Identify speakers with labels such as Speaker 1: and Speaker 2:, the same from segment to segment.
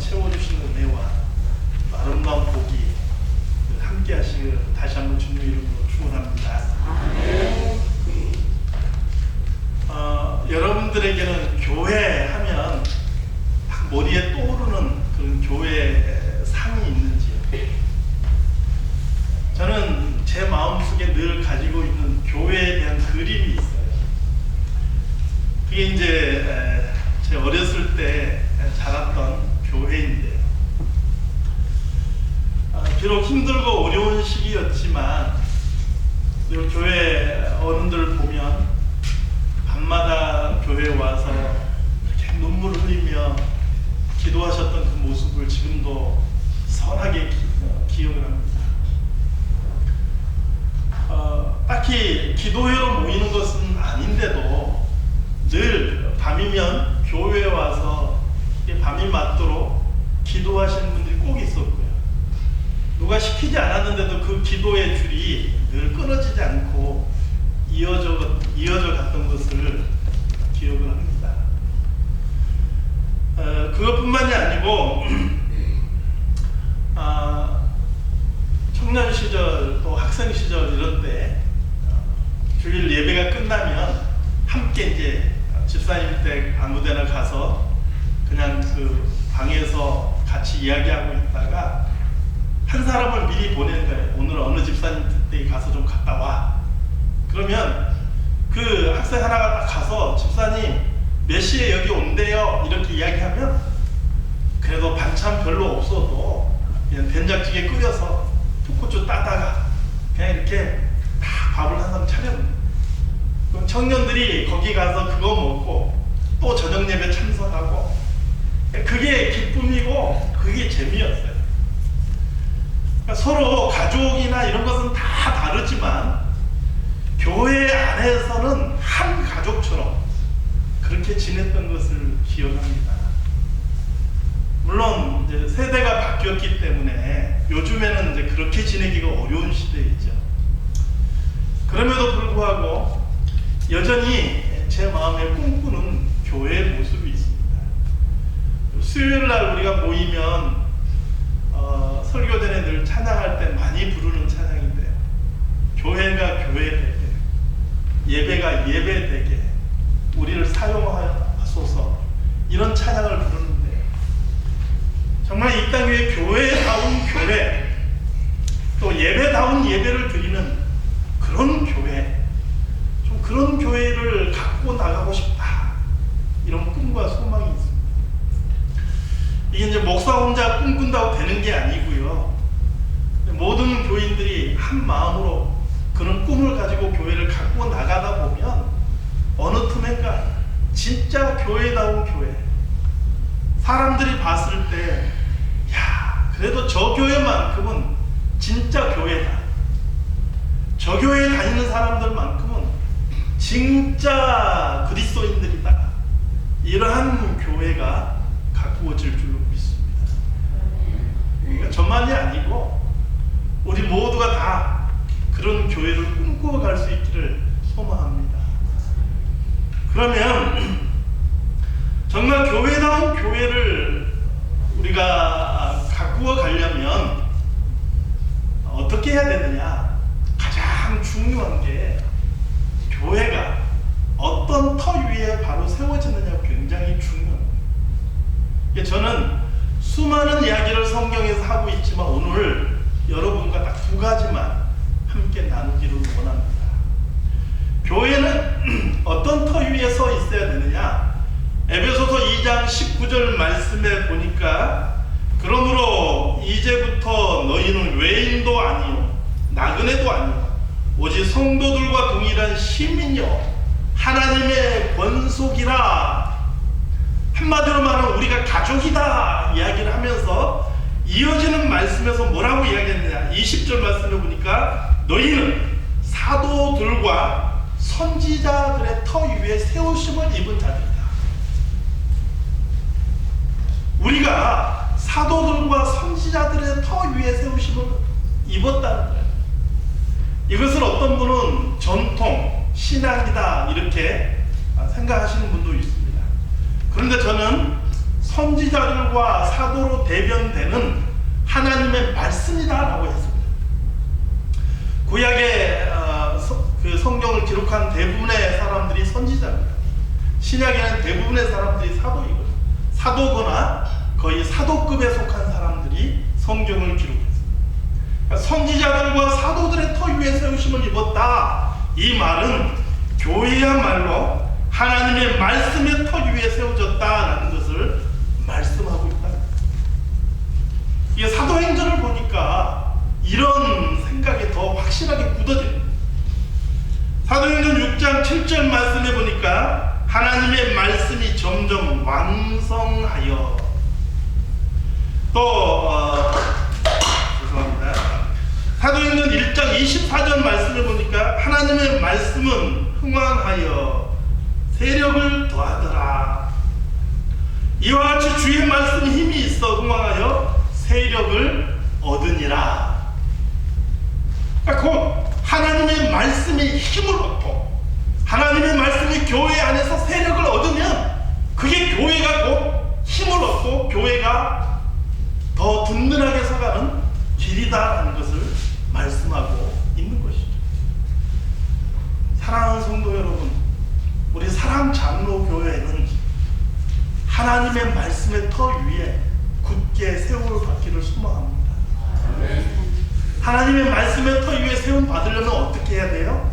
Speaker 1: 채워주시는 은혜와 아름다운 복이 함께 하시길 다시 한번 주님 이름으로 축원합니다. 어, 여러분들에게는 교회 하면 딱 머리에 떠오르는 그런 교회 상이 있는지요? 저는 제 마음속에 늘 가지고 있는 교회에 대한 그림이 있어요. 그게 이제 에, 제 어렸을 때 자랐던 교회인데요. 아, 비록 힘들고 어려운 시기였지만 이 교회 어른들 보면 밤마다 교회 와서 그렇게 눈물 흘리며 기도하셨던 그 모습을 지금도 선하게 기, 어, 기억을 합니다. 어, 딱히 기도회로 모이는 것은 아닌데도 늘 밤이면 교회에 와서 밤이 맞도록 기도하시는 분들이 꼭 있었고요. 누가 시키지 않았는데도 그 기도의 줄이 늘 끊어지지 않고 이어져, 이어져 갔던 것을 기억을 합니다. 어, 그것뿐만이 아니고 아, 청년 시절 또 학생 시절 이런 때 어, 주일 예배가 끝나면 함께 이제 집사님 댁 아무데나 가서 그냥 그 방에서 같이 이야기하고 있다가 한 사람을 미리 보내는 거예요. 오늘 어느 집사님 댁에 가서 좀 갔다 와. 그러면 그 학생 하나가 딱 가서 집사님 몇 시에 여기 온대요 이렇게 이야기하면 그래도 반찬 별로 없어도 그냥 된장찌개 끓여서 풋고추 따다가 그냥 이렇게 다 밥을 항상 차려놓는 그럼 청년들이 거기 가서 그거 먹고 또 저녁 예배 참석하고 그게 기쁨이고 그게 재미였어요. 그러니까 서로 가족이나 이런 것은 다 다르지만 교회 안에서는 한 가족처럼 그렇게 지냈던 것을 기억합니다. 물론 이제 세대가 바뀌었기 때문에 요즘에는 이제 그렇게 지내기가 어려운 시대이죠. 그럼에도 불구하고 여전히 제 마음에 꿈꾸는 교회의 모습이 있습니다. 수요일 날 우리가 모이면 어, 설교전에 늘 찬양할 때 많이 부르는 찬양인데요. 교회가 교회 되게, 예배가 예배 되게, 우리를 사용하소서 이런 찬양을 부르는데 정말 이 땅 위에 교회다운 교회, 또 예배다운 예배를 드리는 그런 교회, 좀 그런 교회를 갖고 나가고 싶다 이런 꿈과 소망이 있습니다. 이게 이제 목사 혼자 꿈꾼다고 되는 게 아니고요. 모든 교인들이 한 마음으로 그런 꿈을 가지고 교회를 갖고 나가다 보면 어느 틈엔가 진짜 교회다운 교회. 사람들이 봤을 때, 야, 그래도 저 교회만큼은 진짜 교회다. 저 교회에 다니는 사람들만큼은 진짜 그리스도인들이다. 이러한 교회가 가꾸어질 줄로 믿습니다. 그러니까 저만이 아니고 우리 모두가 다 그런 교회를 꿈꾸어 갈수 있기를 소망합니다. 그러면 정말 교회다운 교회를 우리가 가꾸어 가려면 어떻게 해야 되느냐? 가장 중요한 게 교회가 어떤 터 위에 바로 세워지느냐가 굉장히 중요합니다. 저는 수많은 이야기를 성경에서 하고 있지만 오늘 여러분과 딱 두 가지만 함께 원합니다. 교회는 어떤 터 위에 서 있어야 되느냐? 에베소서 2장 19절 말씀에 보니까 그러므로 이제부터 너희는 외인도 아니요 나그네도 아니요 오직 성도들과 동일한 시민이요 하나님의 권속이라 한마디로 말하면 우리가 가족이다 이야기를 하면서 이어지는 말씀에서 뭐라고 이야기했느냐 20절 말씀에 보니까 너희는 사도들과 선지자들의 터 위에 세우심을 입은 자들이다 우리가 사도들과 선지자들의 터 위에 세우심을 입었다는 거예요 이것을 어떤 분은 전통, 신앙이다 이렇게 생각하시는 분도 있습니다. 그런데 저는 선지자들과 사도로 대변되는 하나님의 말씀이다라고 했습니다. 구약의 그 성경을 기록한 대부분의 사람들이 선지자입니다. 신약에는 대부분의 사람들이 사도이고 사도거나 거의 사도급에 속한 사람들이 성경을 기록했습니다. 그러니까 선지자들과 사도들의 터 위에 세우심을 입었다. 이 말은 교회야말로 하나님의 말씀의 터 위에 세워졌다라는 것을 말씀하고 있다. 이게 사도행전을 보니까 이런 생각이 더 확실하게 굳어집니다. 사도행전 6장 7절 말씀해 보니까 하나님의 말씀이 점점 완성하여 또 어, 죄송합니다. 사도행전 1장 24절 말씀을 보니까 하나님의 말씀은 흥왕하여 세력을 더하더라. 이와 같이 주의 말씀 힘이 있어 흥왕하여 세력을 얻으니라. 그러니까 곧 하나님의 말씀이 힘을 얻고 하나님의 말씀이 교회 안에서 세력을 얻으면 그게 교회가 곧 힘을 얻고 교회가 더 든든하게 서가는 길이다라는 것을 말씀하고 있는 것이죠. 사랑하는 성도 여러분, 우리 사랑 장로 교회는 하나님의 말씀의 터 위에 굳게 세월 받기를 소망합니다. 하나님의 말씀의 터 위에 세움 받으려면 어떻게 해야 돼요?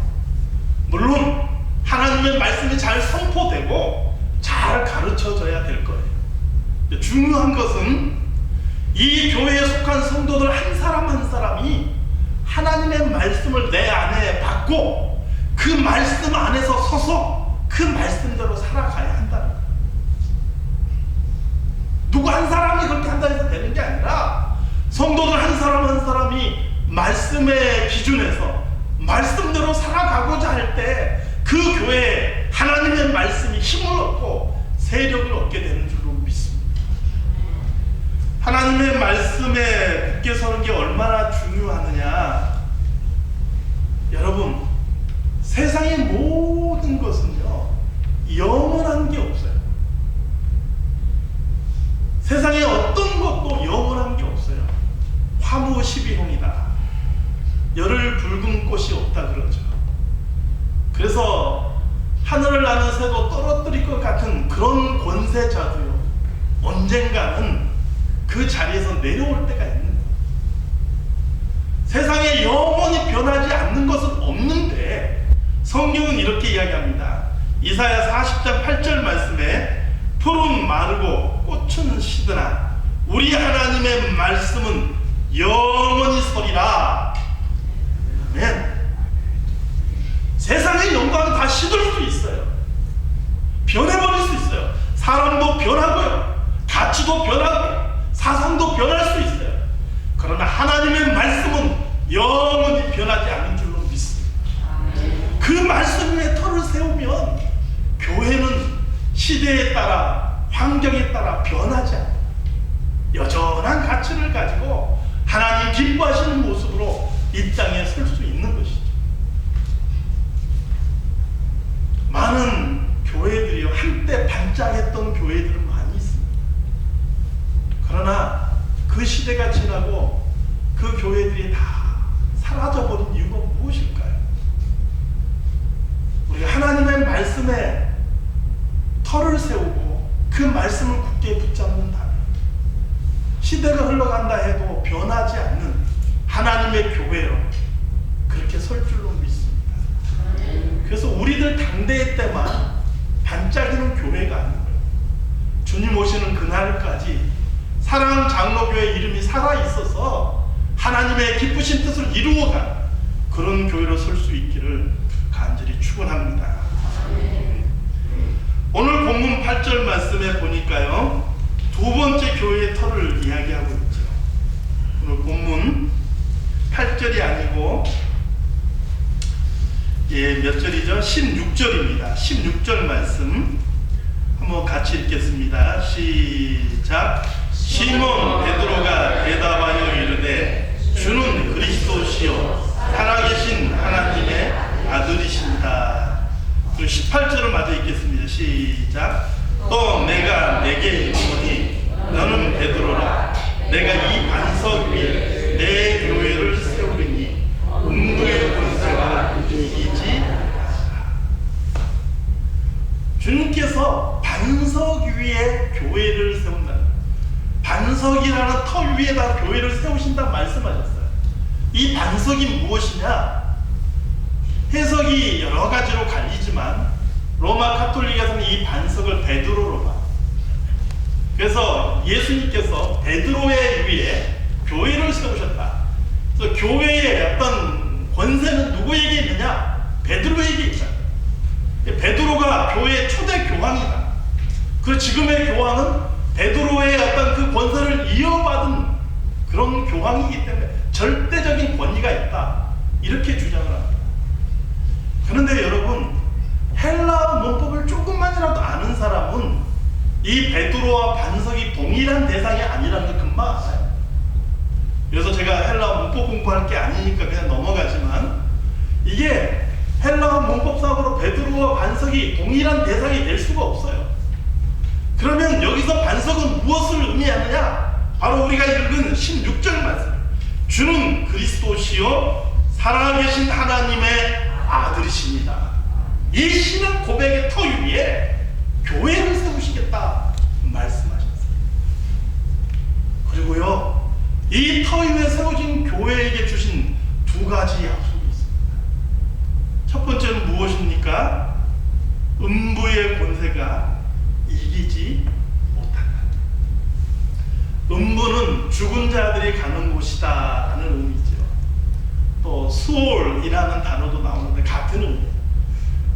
Speaker 1: 물론 하나님의 말씀이 잘 선포되고 잘 가르쳐져야 될 거예요. 중요한 것은 이 교회에 속한 성도들 한 사람 한 사람이 하나님의 말씀을 내 안에 받고 그 말씀 안에서 서서 그 말씀대로 살아가야 한다는 거예요. 누구 한 사람이 그렇게 한다 해서 되는 게 아니라 성도들 한 사람 한 사람이 말씀의 기준에서 말씀대로 살아가고자 할 때 그 교회에 하나님의 말씀이 힘을 얻고 세력을 얻게 되는 줄로 믿습니다. 하나님의 말씀에 굳게 서는 게 얼마나 중요하느냐. 여러분, 세상의 모든 것은요, 영원한 게 없어요. 세상에 어떤 것도 영원한 게 없어요. 화무 12홍이다. 열을 붉은 꽃이 없다 그러죠. 그래서 하늘을 나는 새도 떨어뜨릴 것 같은 그런 권세자도요. 언젠가는 그 자리에서 내려올 때가 있는. 세상에 영원히 변하지 않는 것은 없는데 성경은 이렇게 이야기합니다. 이사야 40장 8절 말씀에 푸른 마르고 꽃은 시드나 우리 하나님의 말씀은 영원히 서리라. 아멘. 세상의 영광은 다 시들 수 있어요. 변해버릴 수 있어요. 사람도 변하고요. 가치도 변하고 사상도 변할 수 있어요. 그러나 하나님의 말씀은 영원히 변하지 않는 줄로 믿습니다. 그 말씀 위에 터를 세우면 교회는 시대에 따라 환경에 따라 변하지 않아요. 여전한 가치를 가지고 하나님 기뻐하시는 모습으로 이 땅에 설 수 있는 것이죠. 많은 교회들이요 한때 반짝했던 교회들은 많이 있습니다. 그러나 그 시대가 지나고 그 교회들이 다 사라져버린 이유가 무엇일까요? 우리가 하나님의 말씀에 털을 세우고 그 말씀을 굳게 붙잡는다면 시대가 흘러간다 해도 변하지 않는 하나님의 교회로 그렇게 설 줄로 믿습니다. 그래서 우리들 당대의 때만 반짝이는 교회가 아닌 거예요. 주님 오시는 그날까지 사랑 장로교회 이름이 살아 있어서 하나님의 기쁘신 뜻을 이루어가는 그런 교회로 설 수 있기를 간절히 축원합니다. 오늘 본문 8절 말씀에 보니까요. 두 번째 교회의 터를 이야기하고 있죠. 오늘 본문 8절이 아니고 예, 몇 절이죠? 16절입니다. 16절 말씀 한번 같이 읽겠습니다. 시작. 시몬 베드로가 대답하여 이르되 주는 그리스도시요 살아계신 하나님의 아들이신다. 그리고 18절을 마저 읽겠습니다. 시작. 또 내가 내게 이르노니 내가 이 반석 위에 내 교회를 세우리니 음부의 권세가 이기지 주님께서 반석 위에 교회를 세운다. 반석이라는 터 위에다 교회를 세우신다 말씀하셨어요. 이 반석이 무엇이냐? 해석이 여러 가지로 갈리지만 로마 카톨릭에서는 이 반석을 베드로로 봐. 그래서 예수님께서 베드로의 위에 교회를 세우셨다. 그래서 교회의 어떤 권세는 누구에게 있느냐? 베드로에게 있다. 베드로가 교회의 초대 교황이다. 그 지금의 교황은 베드로의 어떤 그 권세를 이어받은 그런 교황이기 때문에 절대적인 권위가 있다. 이렇게 주장을 합니다. 그런데 여러분 헬라어 문법을 조금만이라도 아는 사람은 이 베드로와 반석이 동일한 대상이 아니라는 걸 금방 알아요. 그래서 제가 헬라어 문법 공부할 게 아니니까 그냥 넘어가지만 이게 헬라어 문법상으로 베드로와 반석이 동일한 대상이 될 수가 없어요. 그러면 여기서 반석은 무엇을 의미하느냐? 바로 우리가 읽은 16절 말씀. 주는 그리스도시요 살아계신 하나님의 아들이십니다. 이 신앙 고백의 터 위에 교회를 세우시겠다 말씀하셨어요. 그리고요 이 터 위에 세워진 교회에게 주신 두 가지 약속이 있습니다. 첫 번째는 무엇입니까? 음부의 권세가 이기지 못한다. 음부는 죽은 자들이 가는 곳이다 라는 의미죠. 또 수월이라는 단어도 나오는데 같은 의미예요.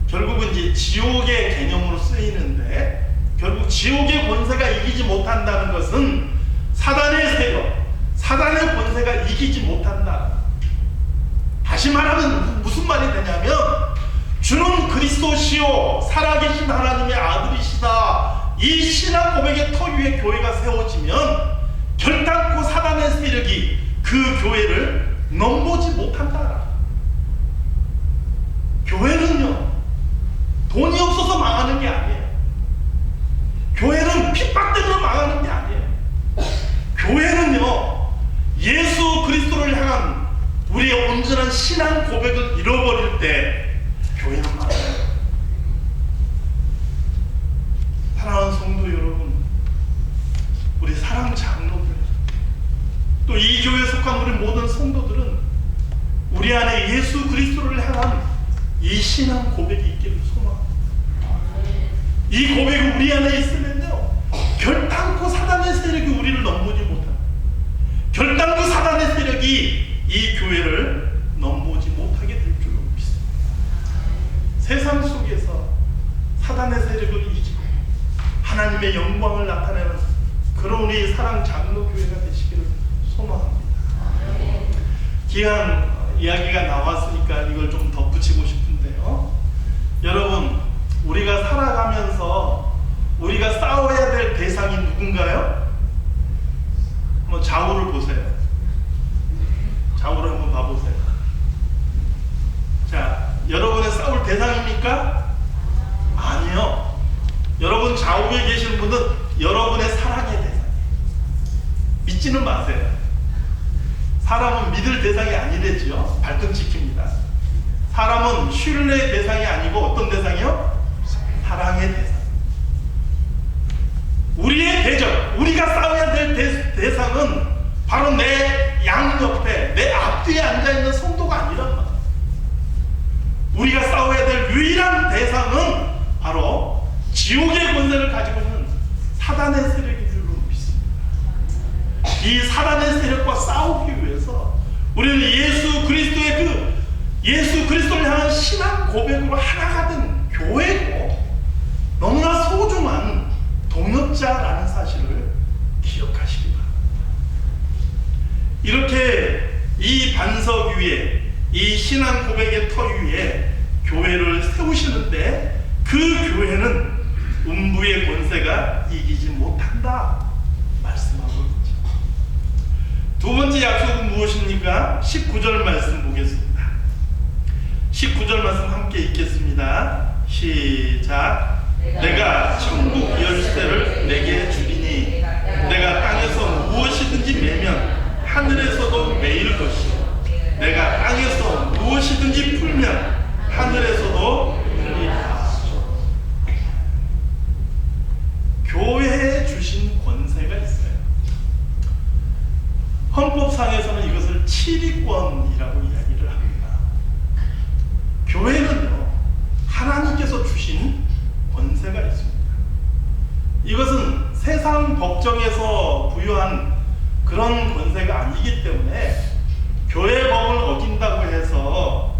Speaker 1: 결국은 이제 지옥의 개념으로 쓰이는데 결국 지옥의 권세가 이기지 못한다는 것은 사단의 세력, 사단의 권세가 이기지 못한다. 다시 말하면 무슨 말이 되냐면 주는 그리스도시요 살아계신 하나님의 아들이시다. 이 신앙 고백의 터 위에 교회가 세워지면 결단코 사단의 세력이 그 교회를 넘보지 못한다. 교회는요 돈이 없어서 망하는 게 아니에요. 교회는 핍박 때문에 망하는 게 아니에요. 교회는요 예수 그리스도를 향한 우리의 온전한 신앙 고백을 잃어버릴 때 교회는 망해요. 사랑하는 성도 여러분, 우리 사랑 장로들, 또 이 교회에 속한 우리 모든 성도들은 우리 안에 예수 그리스도를 향한 이 신앙 고백이 있기를 소망합니다. 이 고백이 우리 안에 있으면요, 결단코 사단의 세력이 우리를 넘보지 못합니다. 결단코 사단의 세력이 이 교회를 넘보지 못하게 될 줄로 믿습니다. 세상 속에서 사단의 세력을 이기고 하나님의 영광을 나타내는 그런 우리 사랑 장로교회가 되시기를 소망합니다. 기한 이야기가 나왔으니까 이걸 좀 덧붙이고 싶은데요. 여러분, 우리가 살아가면서 우리가 싸워야 될 대상이 누군가요? 한번 좌우를 보세요. 좌우를 한번 봐보세요. 자, 여러분의 싸울 대상입니까? 아니요. 여러분 좌우에 계신 분은 여러분의 사랑의 대상. 믿지는 마세요. 사람은 믿을 대상이 아니랬지요. 발등 지킵니다. 사람은 신뢰의 대상이 아니고 어떤 대상이요? 사랑의 대상. 우리의 대적, 우리가 싸워야 될 대, 대상은 바로 내 양 옆에, 내 앞뒤에 앉아있는 성도가 아니란. 우리가 싸워야 될 유일한 대상은 바로 지옥의 권세를 가지고 있는 사단의 세력인 줄로 믿습니다. 이 사단의 세력과 싸우기 위해서 우리는 예수 그리스도의 그 예수 그리스도를 향한 신앙 고백으로 하나가 된 교회고 너무나 소중한 동역자라는 사실을 기억하시기 바랍니다. 이렇게 이 반석 위에 이 신앙 고백의 터 위에 교회를 세우시는데 그 교회는 음부의 권세가 이기지 못한다 말씀하고 있죠. 두 번째 약속은 무엇입니까? 19절 말씀 보겠습니다. 19절 말씀 함께 읽겠습니다. 시작. 내가 천국 열쇠를 내게 주리니 내가 땅에서 무엇이든지 성경상에서는 이것을 치리권이라고 이야기를 합니다. 교회는요, 하나님께서 주신 권세가 있습니다. 이것은 세상 법정에서 부여한 그런 권세가 아니기 때문에 교회 법을 어긴다고 해서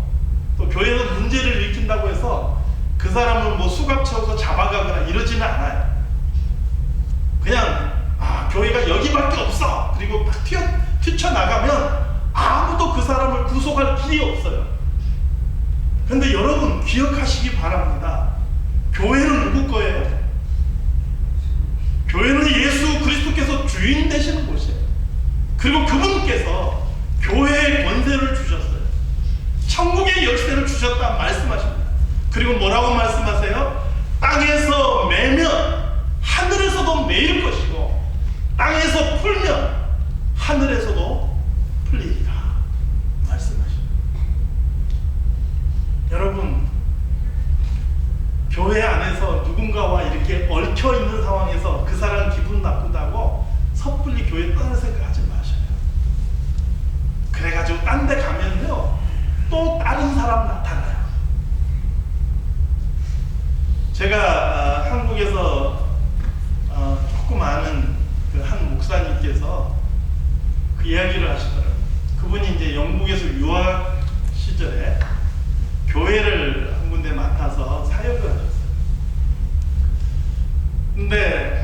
Speaker 1: 또 교회에서 문제를 일으킨다고 해서 그 사람을 뭐 수갑 채워서 잡아가거나 이러지는 않아요. 그냥 아 교회가 여기밖에 없어 그리고 딱 튀어 튀쳐 나가면 아무도 그 사람을 구속할 길이 없어요. 근데 여러분 기억하시기 바랍니다. 교회는 누구 거예요? 교회는 예수 그리스도께서 주인 되시는 곳이에요. 그리고 그분께서 교회에 권세를 주셨어요. 천국의 열쇠를 주셨다 말씀하십니다. 그리고 뭐라고 말씀하세요? 땅에서 매면 하늘에서도 매일 것이고 땅에서 풀면 하늘에서도 풀리리라 말씀하십니다. 여러분 교회 안에서 누군가와 이렇게 얽혀 상황에서 그 사람 기분 나쁘다고 섣불리 교회 떠날 생각하지 마셔요. 그래가지고 딴 데 가면요 또 다른 사람 나타나요. 제가 아, 한국에서 어, 조금 아는 그 한 목사님께서 그 이야기를 하시더라고요. 그분이 이제 영국에서 유학 시절에 교회를 한 군데 맡아서 사역을 하셨어요. 근데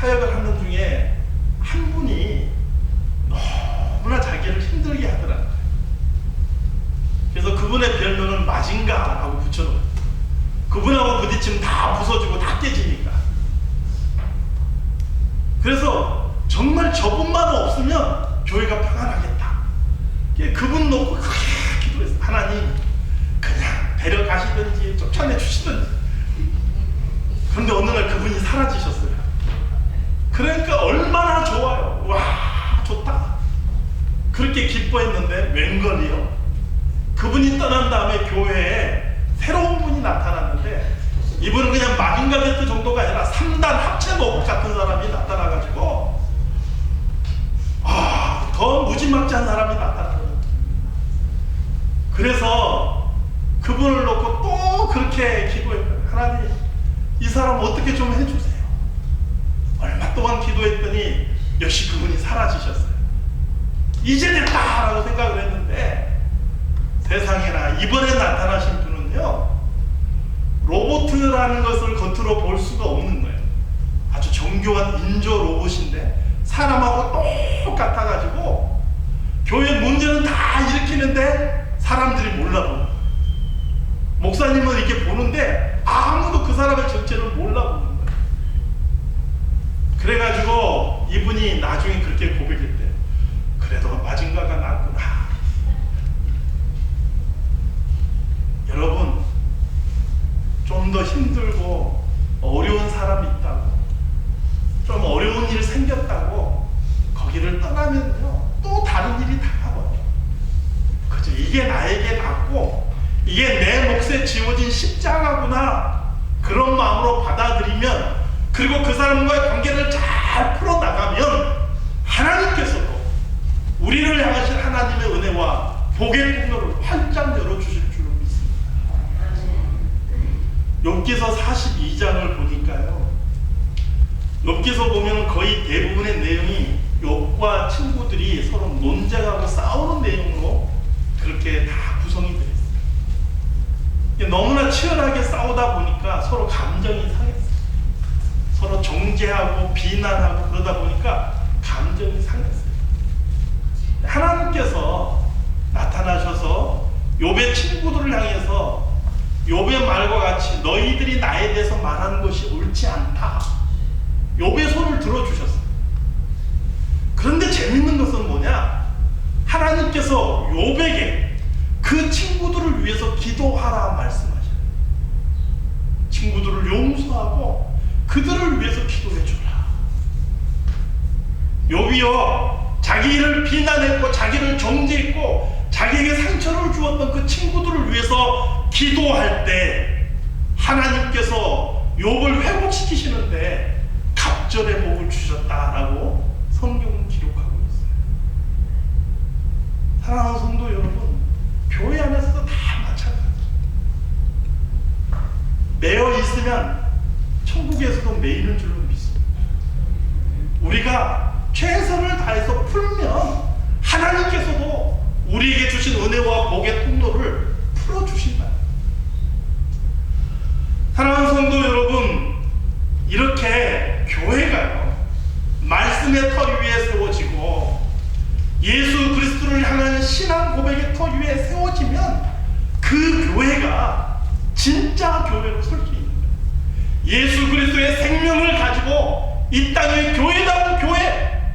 Speaker 1: 사역을 하는 중에 한 분이 너무나 자기를 힘들게 하더라고요. 그래서 그분의 별명은 마징가라고 붙여놓은 그분하고 부딪히면 다 부서지고 다 깨지니까. 그래서 정말 저분만 없으면 교회가 평안하겠다. 예, 그분 놓고 크게 기도했어요. 하나님, 그냥 데려가시든지 쫓아내 주시든지. 그런데 어느 날 그분이 사라지셨어요. 그러니까 얼마나 좋아요. 와, 좋다. 그렇게 기뻐했는데 웬걸이요? 그분이 떠난 다음에 교회에 새로운 분이 나타났는데 이분은 그냥 마긴가데트 정도가 아니라 3단 합체 로봇 같은 사람이 나타나가지고 아, 더 무지막지한 사람이 나타나거든요. 그래서 그분을 놓고 또 그렇게 기도했어요. 하나님, 이 사람 어떻게 좀 해주세요. 얼마 동안 기도했더니 역시 그분이 사라지셨어요. 이제 됐다라고 생각을 했는데 세상에나 이번에 나타나신 분은요 로보트라는 것을 겉으로 볼 수가 없는 거예요. 아주 정교한 인조 로봇인데 사람하고 똑같아가지고 교회 문제는 다 일으키는데 사람들이 거예요. 목사님은 이렇게 보는데 아무도 그 사람의 정체를 몰라보는 거예요. 그래가지고 이분이 나중에 그렇게 고백했대요. 그래도 마징가가 낫구나. 여러분, 좀 더 힘들고 어려운 사람이 있다고, 좀 어려운 일 생겼다고, 거기를 떠나면요, 또 다른 일이 다가와요. 그죠? 이게 나에게 낫고, 이게 내 몫에 지워진 십자가구나. 그런 마음으로 받아들이면, 그리고 그 사람과의 관계를 잘 나가면, 하나님께서도 우리를 향하신 하나님의 은혜와 복의 통로를 활짝 열어주실 줄로 믿습니다. 욥기서 42장을 보니까요. 욥기서 보면 거의 대부분의 내용이 욥과 친구들이 서로 논쟁하고 싸우는 내용으로 그렇게 다 구성이 되어 있어요. 너무나 치열하게 싸우다 보니까 서로 감정이 상했어요. 서로 정죄하고 비난하고 그러다 보니까 감정이 상했어요. 하나님께서 나타나셔서 욥의 친구들을 향해서 욥의 말과 같이 너희들이 나에 대해서 말하는 것이 옳지 않다. 욥의 손을 들어주셨어요. 그런데 재밌는 것은 뭐냐? 하나님께서 욥에게 그 친구들을 위해서 기도하라 말씀하셔요. 친구들을 용서하고 그들을 위해서 기도해 줘라. 요비요 자기를 비난했고 자기를 정죄했고 자기에게 상처를 주었던 그 친구들을 위해서 기도할 때 하나님께서 욥을 회복시키시는데 갑절의 복을 주셨다라고 성경은 기록하고 있어요. 사랑하는 성도 여러분, 교회 안에서도 다 마찬가지입니다. 매여 있으면 천국에서도 매이는 줄로 믿습니다. 우리가 최선을 다해서 풀면 하나님께서도 우리에게 주신 은혜와 복의 통로를 풀어주신다. 사랑하는 성도 여러분, 이렇게 교회가요, 말씀의 터 위에 세워지고 예수 그리스도를 향한 신앙 고백의 터 위에 세워지면 그 교회가 진짜 교회로 설치 예수 그리스도의 생명을 가지고 이 땅에 교회다운 교회,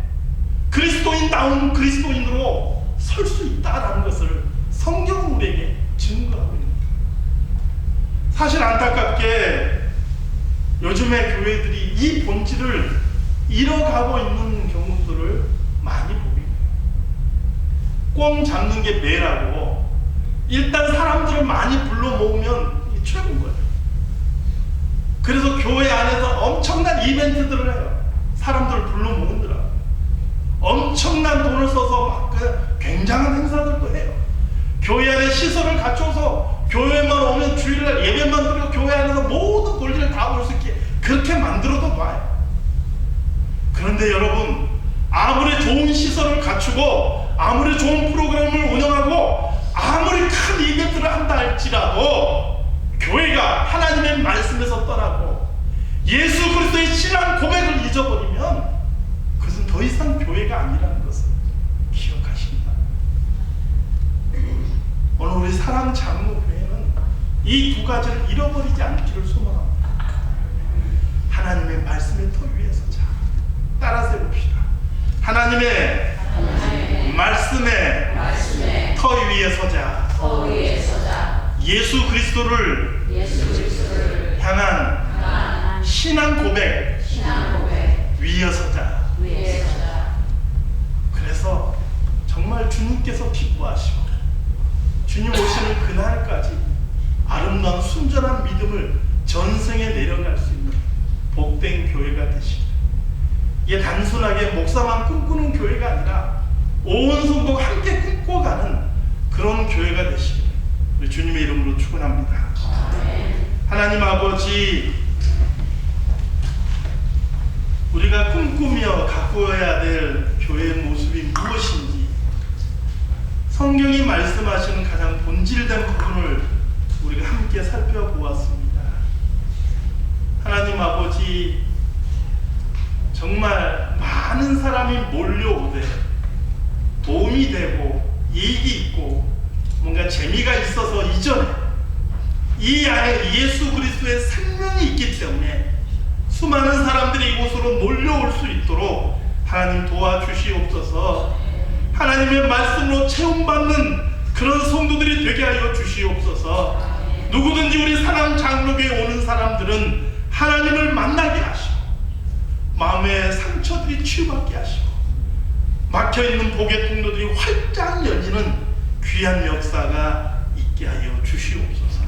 Speaker 1: 그리스도인다운 그리스도인으로 설 수 있다라는 것을 성경은 우리에게 증거하고 거예요. 사실 안타깝게 요즘의 교회들이 이 본질을 잃어가고 있는 경우들을 많이 보고 있어요. 꽁 잡는 게 매라고 일단 사람들을 많이 불러 모으면 최고인. 그래서 교회 안에서 엄청난 이벤트들을 해요. 사람들을 불러 모으느라. 엄청난 돈을 써서 막 그 굉장한 행사들도 해요. 교회 안에 시설을 갖춰서 교회만 오면 주일날 예배만 드리고 교회 안에서 모든 권리를 다 볼 수 있게 그렇게 만들어도 놔요. 그런데 여러분 아무리 좋은 시설을 갖추고 아무리 좋은 프로그램을 운영하고 아무리 큰 이벤트를 한다 할지라도 교회가 하나님의 말씀에서 떠나고 예수 그리스도의 신앙 고백을 잊어버리면 그것은 더 이상 교회가 아니라는 것을 기억하십니다. 오늘 우리 사랑 장로교회는 이 두 가지를 잃어버리지 않기를 소망합니다. 하나님의 말씀의 터 위에 서자. 따라서 봅시다. 하나님의 말씀의
Speaker 2: 말씀에
Speaker 1: 터 위에 서자.
Speaker 2: 터 위에 서자
Speaker 1: 예수 그리스도를
Speaker 2: 예수 그리스도를
Speaker 1: 향한
Speaker 2: 향한
Speaker 1: 신앙 고백
Speaker 2: 신앙 고백
Speaker 1: 위에 서자.
Speaker 2: 위에 서자.
Speaker 1: 그래서 정말 주님께서 기뻐하시고 주님 오시는 그날까지 아름다운 순전한 믿음을 전생에 내려갈 수 있는 복된 교회가 되시길. 이게 단순하게 목사만 꿈꾸는 교회가 아니라 온 성도가 함께 꿈꿔가는 그런 교회가 되시길 우리 주님의 이름으로 축원합니다. 하나님 아버지 우리가 꿈꾸며 가꾸어야 될 교회의 모습이 무엇인지 성경이 말씀하시는 가장 본질된 부분을 우리가 함께 살펴보았습니다. 하나님 아버지 정말 많은 사람이 몰려오되 도움이 되고 이익이 뭔가 재미가 있어서 이전에 이 안에 예수 그리스도의 생명이 있기 때문에 수많은 사람들이 이곳으로 몰려올 수 있도록 하나님 도와주시옵소서. 하나님의 말씀으로 체험받는 그런 성도들이 되게 하여 주시옵소서. 누구든지 우리 사랑 장로교에 오는 사람들은 하나님을 만나게 하시고 마음의 상처들이 치유받게 하시고 막혀 있는 복의 통로들이 활짝 열리는 귀한 역사가 있게 하여 주시옵소서.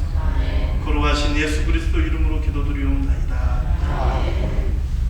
Speaker 1: 거룩하신 예수 그리스도 이름으로 기도드리옵나이다.